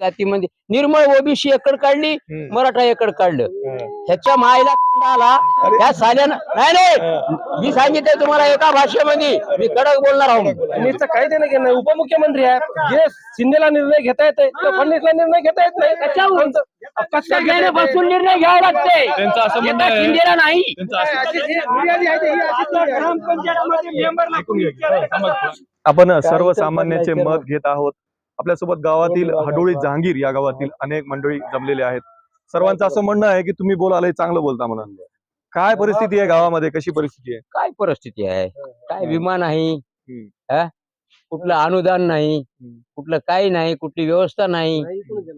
जातीमध्ये. निर्मळ OBC acre काढली. मराठा एकड काढलं. ह्याच्या मायला खंड आला त्या साल्यानं नाही नाही. मी सांगितलंय तुम्हाला एका भाषेमध्ये. मी कडक बोलणार आहोत. काही देणं घेणं नाही. उपमुख्यमंत्री आहे. जे शिंदेला निर्णय घेता येते फडणवीसला निर्णय घेता येत नाही. बसून बसून निर्णय घ्यावा लागते शिंदेला नाही. आपण सर्वसामान्यांचे मत घेत आहोत. आपल्यासोबत गावातील हडोळी जहांगीर या गावातील अनेक मंडळी जमलेले आहेत. सर्वांचं असं म्हणणं आहे की तुम्ही बोलालंय चांगलं बोलता म्हणून. काय परिस्थिती आहे गावामध्ये? कशी परिस्थिती आहे? काय परिस्थिती आहे? काय विमा नाही. हा? कुठलं अनुदान नाही. कुठलं काही नाही? कुठली व्यवस्था नाही?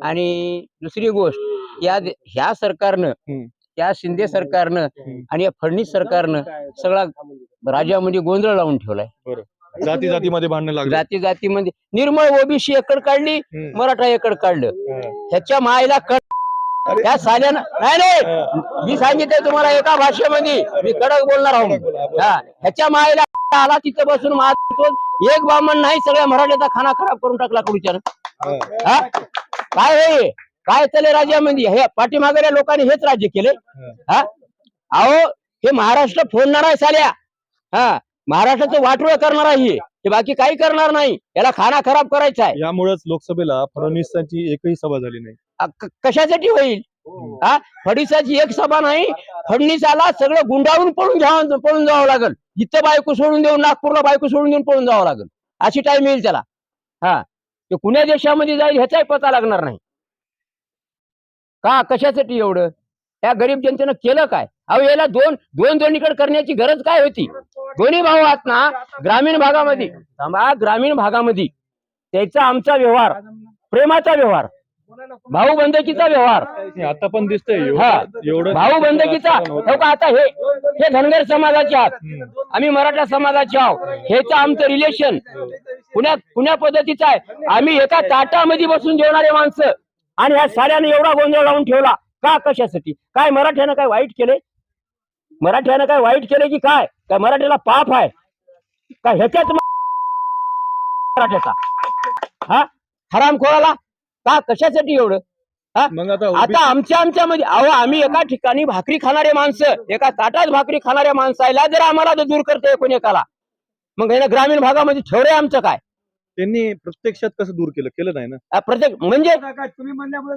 आणि दुसरी गोष्ट या दे- ह्या सरकारनं हम्म. त्या शिंदे सरकारनं. आणि या फडणवीस सरकारनं सगळा राज्यामध्ये गोंधळ लावून ठेवलाय. जाती जातीमध्ये भांडणं लागले. जाती जातीमध्ये. निर्मळ ओबीसी एकड काढली हम्म. मराठा एकड काढलं. ह्याच्या मायला कड त्या साल्यानं नाही नाही. मी सांगितलंय तुम्हाला एका भाषेमध्ये. मी कडक बोलणार आहोत. हा. ह्याच्या मायला आला तिथं बसून मारतो एक बामण नाही सगळ्या मराठ्याचा खाना खराब करून टाकला कुडीच्या हा. काय हे? काय चालय राज्यामध्ये? हे पाठीमागल्या लोकांनी हेच राज्य केले हा? अहो हे महाराष्ट्र फोडणार आहे साल्या. हा. महाराष्ट्राचं वाटोळ करणार आहे हे. हे बाकी काही करणार नाही. याला खाना खराब करायचा आहे. यामुळेच लोकसभेला फडणवीसांची एकही सभा झाली नाही. अ, क- कशासाठी होईल? हा. फडणवीसाची एक सभा नाही. फडणवीसाला सगळं गुंडाळून पळून घ्यावं पळून जावं लागेल. इथं बायको सोडून देऊन नागपूरला बायको सोडून देऊन पळून जावं लागेल. अशी टाइम येईल त्याला. हा. ते कुण्या देशामध्ये जाईल ह्याचाही पता लागणार नाही. का? कशासाठी एवढं? त्या गरीब जनतेनं केलं काय? अहो याला दोन दोन दोन्हीकडे करण्याची गरज काय होती? दोन्ही भाऊ आहात ना ग्रामीण भागामध्ये. थांबा ग्रामीण भागामध्ये. त्याचा आमचा व्यवहार प्रेमाचा व्यवहार भाऊ बंदकीचा व्यवहार. आता पण दिसतंय भाऊ बंदकीचा. हो का आता हे हे धनगर समाजाचे आहात. आम्ही मराठा समाजाचे आहोत. हेच आमचं रिलेशन पुण्या पुण्या पद्धतीचं आहे? आम्ही एका ताटामध्ये बसून जेवणारे माणसं. आणि ह्या साऱ्याने एवढा गोंधळ लावून ठेवला. का कशासाठी? काय मराठ्यानं काय वाईट केले मराठ्यानं काय वाईट केले की काय? काय मराठ्याला पाप आहे? का ह्याच्यात मराठ्याचा? हा? हरामखोराला का? कशासाठी एवढं? मग आता आता आमच्या आमच्यामध्ये अहो आम्ही एका ठिकाणी भाकरी खाणारे माणसं. एका ताटात भाकरी खाणाऱ्या माणसाला जर आम्हाला दूर करते कोणी एकाला मग हे ग्रामीण भागामध्ये ठेवरे आमचं काय? त्यांनी प्रत्यक्षात कसं दूर केलं? केलं नाही ना? प्रत्येक म्हणजे तुम्ही म्हणल्यामुळे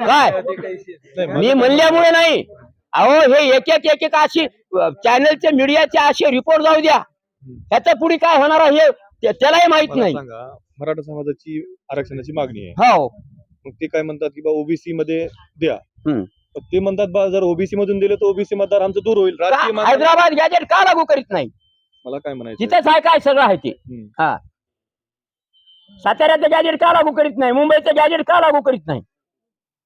काय? मी म्हणल्यामुळे नाही. अहो हे एक एक एक एक अशी चॅनलचे मीडियाचे असे रिपोर्ट जाऊ द्या. ह्याच्या पुढे काय होणार आहे हे त्यालाही माहीत नाही. मराठा समाजाची आरक्षणाची मागणी आहे. हो. मग ते काय म्हणतात की बा ओबीसी मध्ये द्या ते म्हणतात बा जर ओबीसी मधून दिले तर ओबीसी मतदार आमचं दूर होईल. हैदराबाद गॅजेट का लागू करीत नाही? मला काय म्हणायचं? तिथेच आहे काय सगळं आहे ते. हा. साताऱ्याचं गॅजेट का लागू करीत नाही? मुंबईचं गॅजेट का लागू करीत नाही?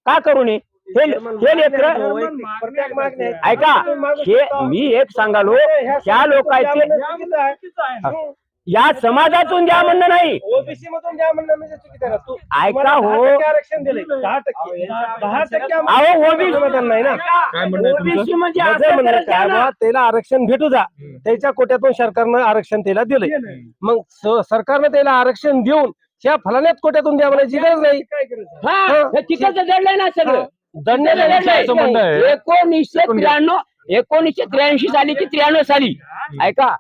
का करू नये? हे हे लेकरं प्रत्येक मागणी ऐका हे मी एक सांगालो त्या लोकांचे या समाजातून द्या म्हणणं नाही. ओबीसी मधून द्या म्हणणं म्हणजे चुकीचं आहे. ना. तू ऐका तुम्हाला हो. 10% आरक्षण दिले दहा टक्के. दहा टक्के आम्हाला अहो ओबीसी समाधान नाही ना. काय म्हणणं आहे तुमचं? ओबीसी म्हणजे माझं असं म्हणणं करत काय जा ना. बा, त्याला आरक्षण भेटू जा त्याच्या कोट्यातून सरकारनं आरक्षण त्याला दिलंय. मग स- सरकारनं त्याला आरक्षण देऊन त्या फलाण्यात कोट्यातून द्या म्हणायची गरज नाही. हा. हे तिथंच जडलंय ना सगळं. एकोणीसशे त्र्याण्णव एकोणीसशे त्र्याऐंशी साली की त्र्याण्णव साली ऐका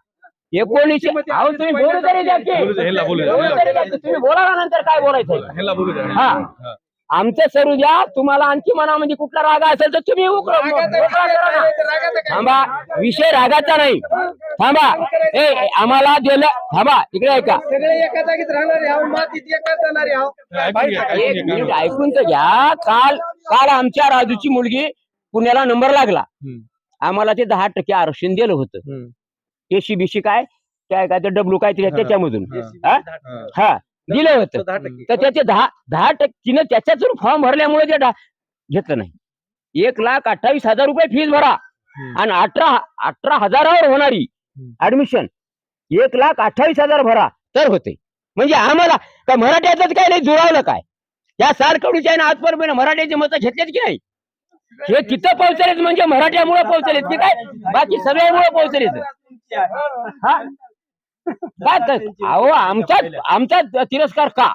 एकोणीसशे अहो तुम्ही बोलू तरी द्या की. बोलू तरी द्या की. तुम्ही बोला ना नंतर काय बोलायचं. हा. हा. आमचं सरू द्या तुम्हाला आणखी मनामध्ये कुठला राग असेल तर तुम्ही उकरा-. थांबा विषय रागाचा नाही. थांबा. ए आम्हाला दिलं थांबा इकडे ऐका. एका ऐकून. मिनिट तर घ्या. काल काल आमच्या राजूची मुलगी पुण्याला नंबर लागला. आम्हाला ते दहा टक्के आरक्षण दिलं होतं. हम्म. एसीबीसी काय? काय काय ते डब्ल्यू काय त्याच्यामधून. हा. दिलं होतं. दहा टक्के. तर त्याचे दहा दहा टक्के त्याच्याच फॉर्म भरल्यामुळे ते डा- घेतलं नाही. एक लाख अठ्ठावीस हजार रुपये फीस भरा. हम्म. आणि अठरा अठरा हजारावर होणारी हम्म. ऍडमिशन एक लाख अठ्ठावीस हजार भरा. तर होते. म्हणजे आम्हाला का मराठ्याच काय नाही जुळवलं काय? या सारकडूच्या आहे ना आजपर्यंत मराठ्याचे मतं घेतलेत की नाही? हे तिथं पोहोचलेत म्हणजे मराठ्यामुळे पोहोचलेत की काय? बाकी सगळ्यामुळे पोहोचलेत. हा? काय तर- अहो आमचा आमचा तिरस्कार का?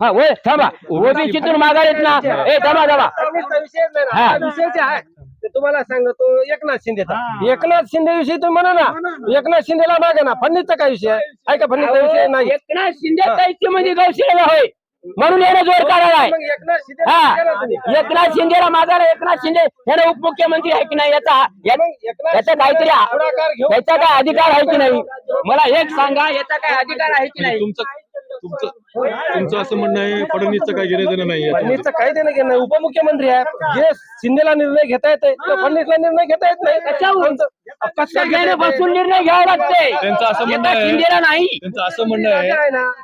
हा होय थांबा. ओबीसीतून मागायला येत ना. ए थांबा थांबा. फडणवीसचा विषय नाही ना. हा. हा विषय जे आहे. ते तुम्हाला सांगतो एकनाथ शिंदेचा एकनाथ शिंदे विषयी तुम्ही म्हणा ना. एकनाथ शिंदेला मागे ना. फडणवीसचा काय विषय आहे? का विषय नाही. एकनाथ शिंदे साहित्यमध्ये गौशिलेला होय. म्हणून याने जोर काढायला आहे. मग एकनाथ शिंदे हा. एकनाथ शिंदेला मागायला एकनाथ शिंदे. हे उपमुख्यमंत्री आहे की नाही याचा याचा काहीतरी याचा काय अधिकार आहे की नाही? मला एक सांगा याचा काय अधिकार आहे की नाही? तुमचं तुमचं तुमचं असं म्हणणं आहे फडणवीसचं काही घेणं देणं नाही फडणवीसचं काही देणं घेणं नाही. उपमुख्यमंत्री आहे. जे शिंदेला निर्णय घेता येते फडणवीसला निर्णय घेता येत नाही. कशावर? बसून निर्णय घ्यावा लागते त्यांचं असं म्हणणं आहे- शिंदेला नाही. त्यांचं असं म्हणणं आहे.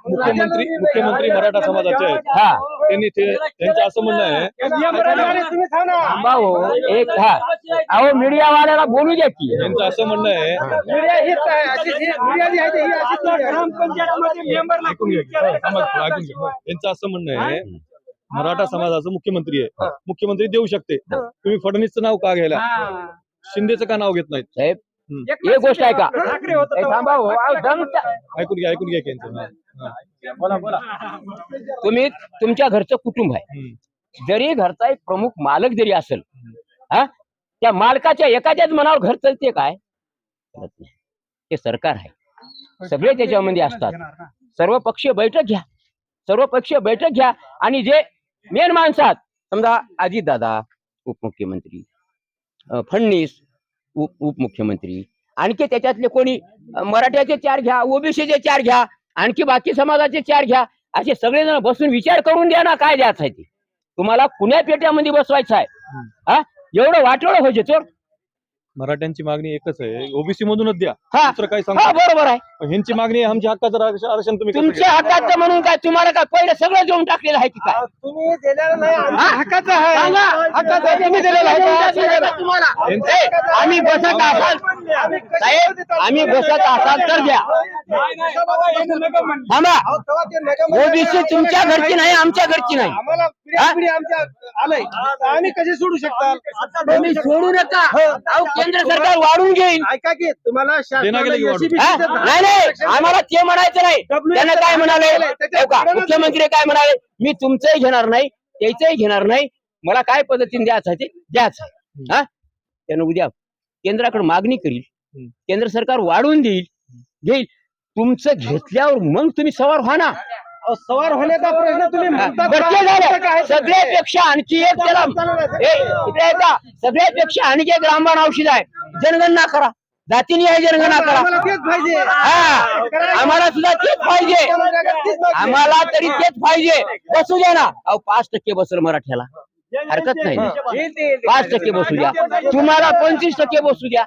मुख्यमंत्री मुख्यमंत्री मराठा समाजाचे आहेत. हा त्यांनी ते त्यांचं असं म्हणणं आहे. भाऊ एक हा. अहो मीडिया वाल्याला बोलू द्या की. त्यांचं असं म्हणणं आहे मीडिया हीच आहे. अशीच ही ही. ऐकून घ्या त्यांचं असं म्हणणं आहे मराठा समाजाचं मुख्यमंत्री आहे. मुख्यमंत्री देऊ शकते. तुम्ही फडणवीसचं नाव का घ्यायला? शिंदेचं का नाव घेत नाहीत? साहेब. एक गोष्ट आहे का हो. ऐकून घ्या ऐकून घ्या यांचं. तुम्ही तुमच्या घरचं कुटुंब आहे. जरी घरचा एक प्रमुख मालक जरी असेल हा त्या मालकाच्या एखाद्याच मनावर घर चालते काय. ते सरकार आहे. सगळे त्याच्यामध्ये असतात. सर्व पक्षीय बैठक घ्या. सर्व पक्षीय बैठक घ्या आणि जे मेन माणसात समजा अजितदादा उपमुख्यमंत्री अं, फडणवीस उप उपमुख्यमंत्री आणखी त्याच्यातले कोणी मराठ्याचे चार घ्या ओबीसीचे चार घ्या आणखी बाकी समाजाचे चार घ्या असे सगळेजण बसून विचार करून द्या ना काय द्यायचं आहे ते. तुम्हाला कुण्या पेट्यामध्ये बसवायचं आहे. हा. एवढं वाटोळं हो चोर मराठ्यांची मागणी एकच आहे. ओबीसी मधूनच द्या. हा. दुसरं काही हा सांगा बरोबर आहे. ह्यांची मागणी आहे आमच्या हक्काचं आरक्षण आरक्षण तुम्ही कसं तुमच्या हक्काचं म्हणून काय तुम्हाला काय पहिलं सगळं देऊन टाकलेलं आहे की काय? तुम्ही दिलेलं नाही आमच्या हा? हक्काचं आहे. सांगा. हक्काचं आहे. तुम्ही दिलेलं आहे का? सांगा ना. तुम्हाला. ए, आम्ही बसत असाल. साहेब आम्ही बसत असाल तर द्या. थांबा. अहो, तेव्हा ते नका म्हणा. ओबीसी तुमच्या घरची नाही आमच्या घरची नाही. आम्हाला पिढ्या पिढी आमच्या आलंय. आम्ही कसे सोडू तुम्ही सोडू नका. अहो केंद्र सरकार वाढून घेईल ऐका की तुम्हाला हा? नाही नाही आम्हाला ते म्हणायचं नाही. त्यांना काय म्हणाले? का मुख्यमंत्री काय म्हणाले? मी तुमचंही घेणार नाही त्याचंही घेणार नाही. मला काय पद्धतीने द्यायचं आहे ते द्यायचं आहे. हा? त्यानं उद्या केंद्राकडे मागणी करील. केंद्र सरकार वाढवून देईल. घेईल. तुमचं घेतल्यावर मग तुम्ही सवार व्हा ना. सवार होण्याचा प्रश्न तुम्ही म्हणता सगळ्यापेक्षा आणखी एक त्याला सगळ्यापेक्षा आणखी एक रामबाण औषध आहे. जनगणना करा. जातीने आहे जनगणना करा. हा आम्हाला सुद्धा तेच पाहिजे. आम्हाला तरी तेच पाहिजे. बसू द्या ना. अहो पाच टक्के बसल मराठ्याला. हरकत नाही. पाच टक्के बसू द्या. तुम्हाला पंचवीस टक्के बसू द्या.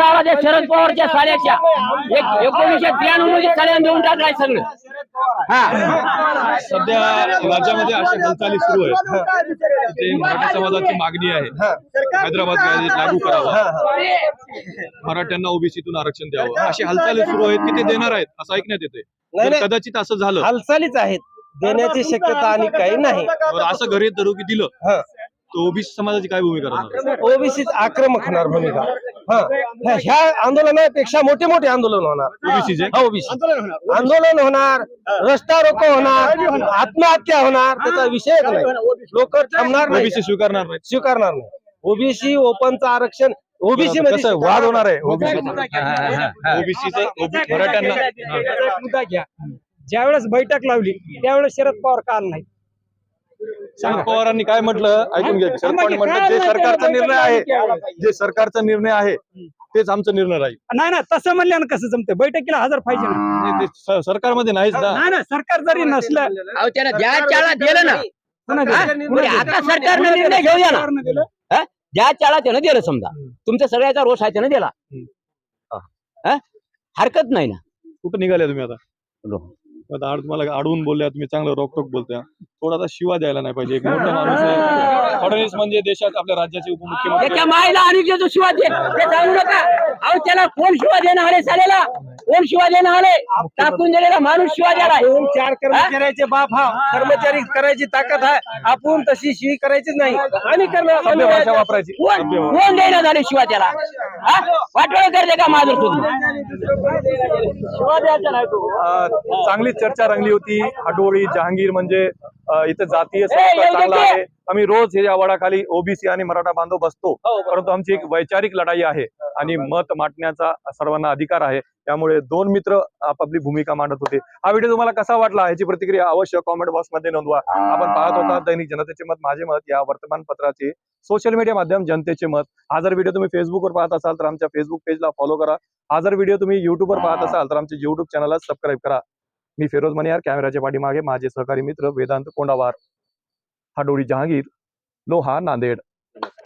त्या गावाच्या शरद पवारच्या साड्याच्या एक- एकोणीसशे त्र्याण्णवमध्ये साड्या देऊन टाकलाय सगळं. हा. सध्या राज्यामध्ये अशा हालचाली सुरू आहेत. ते मराठा समाजाची मागणी आहे. हैदराबाद कायदे लागू करावा. मराठ्यांना ओबीसीतून आरक्षण द्यावं. अशी हालचाली सुरू आहेत की ते देणार आहेत असं ऐकण्यात येते. कदाचित असं झालं. हालचालीच आहेत. देण्याची शक्यता आणि काही नाही. तर असं घरी धरू की दिलं हा. तर ओबीसी समाजाची काय भूमिका राहणार? ओबीसी आक्रमक होणार भूमिका. हा. ह्या- आंदोलनापेक्षा मोठे मोठे आंदोलन होणार. ओबीसीचे ओबीसी. आंदोलन होणार रस्ता रोको होणार आत्महत्या होणार त्याचा विषयच नाही. लोक थांबणार नाही. ओबीसी स्वीकारणार नाही. स्वीकारणार नाही. ओबीसी ओपनचं आरक्षण ओबीसी मध्ये कसं वाद होणार आहे? ओबीसी मराठ्यांना मुद्दा घ्या. ज्यावेळेस बैठक लावली त्यावेळेस शरद पवार का आला नाही? शरद पवारांनी काय म्हटलं? ऐकून घ्या. शरद पवार म्हटलं जे सरकारचा निर्णय आहे जे सरकारचा निर्णय आहे तेच आमचा निर्णय राहील. नाही ना तसं म्हणल्यानं कसं जमतं बैठकीला हजर पाहिजे ना. नाही, ते स- सरकारमध्ये नाहीच ना. नाही ना सरकार जरी नसलं अहो त्याला द्या चाळा दिलं ना हा? म्हणजे आता सरकारनं निर्णय घेऊ द्या ना. सरकारनं दिलं. हा? ज्या चाळा त्यानं दिलं समजा. तुमचा सगळ्याचा रोष आहे त्यानं दिला. हा? हरकत नाही ना. कुठं निघाले तुम्ही आता? आता तुम्हाला अडवून बोलल्या तुम्ही चांगलं रोकटोक बोलताय. थोडासा शिवा द्यायला नाही पाहिजे. एक मोठा माणूस आहे. फडणवीस म्हणजे देशात आपल्या राज्याचे उपमुख्यमंत्री. मायला आणि शिवा दे. त्याला कोण शिवा देणं आले चालेला कोण शिवा देणं आले टाकून दिलेला माणूस शिवा द्याला दोन चार कर्मचाऱ्याचे बाप हा. कर्मचारी करायची ताकद आहे. आपण तशी शिवी करायचीच नाही. आणि करणार वापरायची. कोण सभ्य भाषा. कोण देणं झाले शिवा त्याला वाटोळ करते का माझं तुम्ही शिवा द्यायचा नाही तू. अ, चांगली चर्चा रंगली होती. हाडोळी जहांगीर म्हणजे इथं जातीय चांगला. आहे. आम्ही रोज हे या वडाखाली ओबीसी आणि मराठा बांधव बसतो. परंतु आमची एक वैचारिक लढाई आहे आणि मत मांडण्याचा सर्वांना अधिकार आहे. त्यामुळे दोन मित्र आपापली भूमिका मांडत होते. हा व्हिडिओ तुम्हाला कसा वाटला ह्याची प्रतिक्रिया अवश्य कॉमेंट बॉक्समध्ये नोंदवा. आपण पाहत होता दैनिक जनतेचे मत माझे मत या वर्तमानपत्राचे सोशल मीडिया माध्यम जनतेचे मत. हा जर व्हिडिओ तुम्ही फेसबुकवर पाहत असाल तर आमच्या फेसबुक पेजला फॉलो करा. हा जर व्हिडिओ तुम्ही युट्यूबवर पाहत असाल तर आमच्या युट्यूब चॅनलला सबस्क्राईब करा. मी फिरोज मनियार कॅमेराच्या पाठीमागे माझे सहकारी मित्र वेदांत कोंडावार हाडोळी जहांगीर लोहा नांदेड.